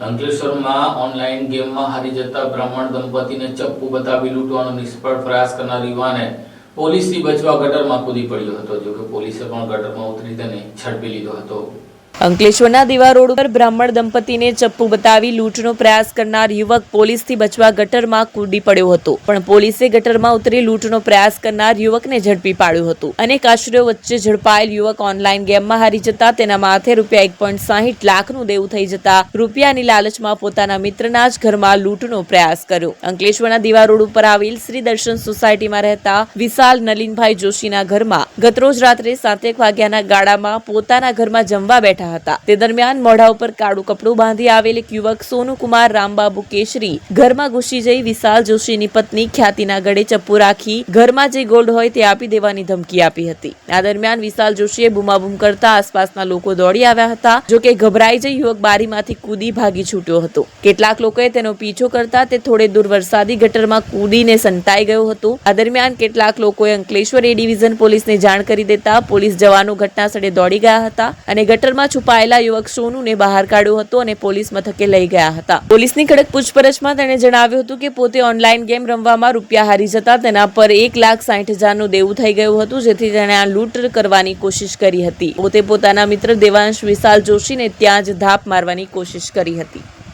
અંકલેશ્વરમાં ઓનલાઈન ગેમમાં હારી જતા બ્રાહ્મણ દંપતીને ચપ્પુ બતાવી લૂંટવાનો નિષ્ફળ પ્રયાસ કરનાર યુવાને પોલીસથી બચવા ગટરમાં કૂદી પડ્યો હતો, જોકે પોલીસે પણ ગટરમાં ઉતરી તેને ઝડપી લીધો હતો. અંકલેશ્વરના દીવા રોડ ઉપર બ્રાહ્મણ દંપતીને ચપ્પુ બતાવી લૂંટનો પ્રયાસ કરનાર યુવક પોલીસથી બચવા ગટરમાં કૂદી પડ્યો હતો. પણ પોલીસે ગટરમાં ઉતરી લૂંટનો પ્રયાસ કરનાર યુવકને ઝડપી પાડ્યો હતો. અનેક આશ્રયો વચ્ચે ઝડપાયેલ યુવક ઓનલાઈન ગેમમાં હારી જતા તેના માથે રૂપિયા એક પોઈન્ટ સાહીઠ લાખનું દેવું થઈ જતા રૂપિયાની લાલચમાં પોતાના મિત્રના જ ઘરમાં લૂંટનો પ્રયાસ કર્યો. અંકલેશ્વરના દીવા રોડ ઉપર આવેલ શ્રી દર્શન સોસાયટીમાં રહેતા વિશાલ નલિનભાઈ જોશીના ઘરમાં ગતરોજ રાત્રે સાતેક વાગ્યાના ગાળામાં પોતાના ઘરમાં જમવા બેઠા હતા. તે દરમિયાન મોઢા ઉપર કાળું કપડું બાંધી આવેલ એક યુવક સોનુકુમાર રામબાબુ કેશરી ઘરમાં ઘૂસી જઈ વિશાલ જોશીની પત્ની ખ્યાતિના ગળે ચપ્પુ રાખી ઘરમાં જે ગોલ્ડ હોય તે આપી દેવાની ધમકી આપી હતી. આ દરમિયાન વિશાલ જોશીએ બૂમાબૂમ કરતા આસપાસના લોકો દોડી આવ્યા હતા જોકે ગભરાઈ જઈ યુવક બારીમાંથી કૂદી ભાગી છૂટ્યો હતો. કેટલાક લોકોએ તેનો પીછો કરતા તે થોડે દૂર વરસાદી ગટરમાં કૂદીને સંતાઈ ગયો હતો. આ દરમિયાન કેટલાક લોકોએ અંકલેશ્વર એ ડિવિઝન પોલીસને જાણ કરી દેતા પોલીસ જવાનો ઘટના સ્થળે દોડી ગયા હતા અને ગટરમાં છુપાયેલા યુવક સોનુને બહાર કાઢ્યો હતો અને પોલીસ મથકે લઈ ગયા હતા. પોલીસની કડક પૂછપરછમાં તેણે જણાવ્યું હતું કે પોતે ઓનલાઈન ગેમ રમવામાં રૂપિયા હારી જતા તેના પર એક લાખ સાઠ હજારનું દેવું થઈ ગયું હતું, જેથી તેણે આ લૂંટ કરવાની કોશિશ કરી હતી. પોતે પોતાના મિત્ર દેવાંશ વિશાલ જોશીને ત્યાં જ ધાપ મારવાની કોશિશ કરી હતી.